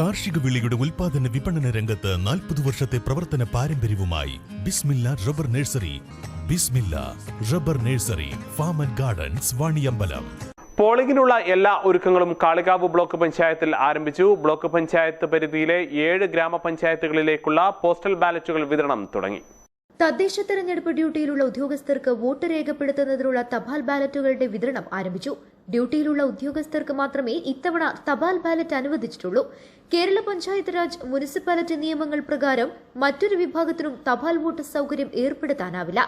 കാർഷിക വിളിയുടെ ഉൽപാദന വിപണന രംഗത്ത് നാൽപ്പത് വർഷത്തെ പ്രവർത്തന പാരമ്പര്യവുമായി Bismillah rubber nursery. Bismillah rubber nursery farm and gardens Vaniyambalam. പോളിംഗിനുള്ള എല്ലാ ഒരുക്കങ്ങളും കാളികാവ് ബ്ലോക്ക് പഞ്ചായത്തിൽ ആരംഭിച്ചു. ബ്ലോക്ക് പഞ്ചായത്ത് പരിധിയിലെ ഏഴ് ഗ്രാമപഞ്ചായത്തുകളിലേക്കുള്ള പോസ്റ്റൽ ബാലറ്റുകൾ വിതരണം തുടങ്ങി. തദ്ദേശ തെരഞ്ഞെടുപ്പ് ഡ്യൂട്ടിയിലുള്ള ഉദ്യോഗസ്ഥർക്ക് വോട്ട് രേഖപ്പെടുത്തുന്നതിനുള്ള തപാൽ ബാലറ്റുകളുടെ വിതരണം ആരംഭിച്ചു. ഡ്യൂട്ടിയിലുള്ള ഉദ്യോഗസ്ഥർക്ക് മാത്രമേ ഇത്തവണ തപാൽ ബാലറ്റ് അനുവദിച്ചിട്ടുള്ളൂ. കേരള പഞ്ചായത്ത് രാജ് മുനിസിപ്പാലിറ്റി നിയമങ്ങൾ പ്രകാരം മറ്റൊരു വിഭാഗത്തിനും തപാൽ വോട്ട് സൗകര്യം ഏർപ്പെടുത്താനാവില്ല.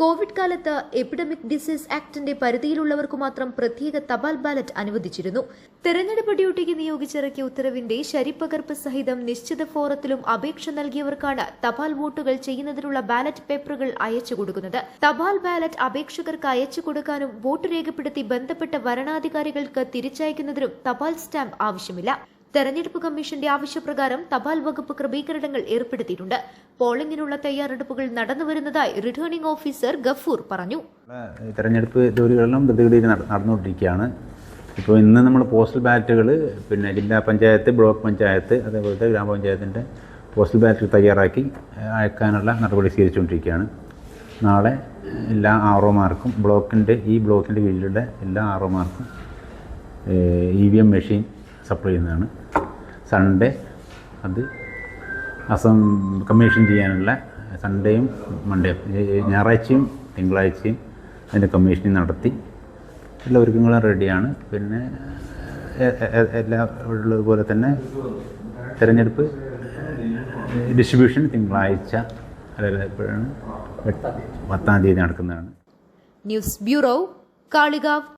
കോവിഡ് കാലത്ത് എപ്പിഡമിക് ഡിസീസ് ആക്ടിന്റെ പരിധിയിലുള്ളവർക്ക് മാത്രം പ്രത്യേക തപാൽ ബാലറ്റ് അനുവദിച്ചിരുന്നു. തെരഞ്ഞെടുപ്പ് ഡ്യൂട്ടിക്ക് നിയോഗിച്ചിറക്കിയ ഉത്തരവിന്റെ ശരിപ്പകർപ്പ് സഹിതം നിശ്ചിത ഫോറത്തിലും അപേക്ഷ നൽകിയവർക്കാണ് തപാൽ വോട്ടുകൾ ചെയ്യുന്നതിനുള്ള ബാലറ്റ് പേപ്പറുകൾ അയച്ചു കൊടുക്കുന്നത്. തപാൽ ബാലറ്റ് അപേക്ഷകർക്ക് അയച്ചു കൊടുക്കാനും വോട്ട് രേഖപ്പെടുത്തി ബന്ധപ്പെട്ട വരണാധികാരികൾക്ക് തിരിച്ചയക്കുന്നതിനും തപാൽ സ്റ്റാമ്പ് ആവശ്യമില്ല. തെരഞ്ഞെടുപ്പ് കമ്മീഷന്റെ ആവശ്യപ്രകാരം തപാൽ വകുപ്പ് ക്രമീകരണങ്ങൾ ഏർപ്പെടുത്തിയിട്ടുണ്ട്. പോളിംഗിനുള്ള തയ്യാറെടുപ്പുകൾ നടന്നുവരുന്നതായി റിട്ടേണിംഗ് ഓഫീസർ ഗഫൂർ പറഞ്ഞു. തെരഞ്ഞെടുപ്പ് ജോലികളെല്ലാം ധൃതിഗതിയിൽ നട- നടന്നുകൊണ്ടിരിക്കുകയാണ്. ഇപ്പോൾ ഇന്ന് നമ്മൾ പോസ്റ്റൽ ബാലറ്റുകൾ പിന്നെ ജില്ലാ പഞ്ചായത്ത് ബ്ലോക്ക് പഞ്ചായത്ത് അതേപോലത്തെ ഗ്രാമപഞ്ചായത്തിന്റെ പോസ്റ്റൽ ബാലറ്റുകൾ തയ്യാറാക്കി അയക്കാനുള്ള നടപടി സ്വീകരിച്ചുകൊണ്ടിരിക്കുകയാണ്. നാളെ എല്ലാ ആർ ഒമാർക്കും ബ്ലോക്കിന്റെ ഈ ബ്ലോക്കിന്റെ കീഴിലുള്ള എല്ലാ ആർ മാർക്കും E V M machine supply ചെയ്യുന്നതാണ്. സൺഡേ അത് അസം കമ്മീഷൻ ചെയ്യാനുള്ള സൺഡേയും മൺഡേയും ഞായറാഴ്ചയും തിങ്കളാഴ്ചയും അതിന്റെ കമ്മീഷനിങ് നടത്തി. എല്ലാ ഒരുക്കങ്ങളും റെഡിയാണ് പിന്നെ എല്ലാ ഉള്ളതുപോലെ തന്നെ തിരഞ്ഞെടുപ്പ് ഡിസ്ട്രിബ്യൂഷൻ തിങ്കളാഴ്ച എട്ട്- പത്താം തീയതി നടക്കുന്നതാണ്. News bureau Kalikavu.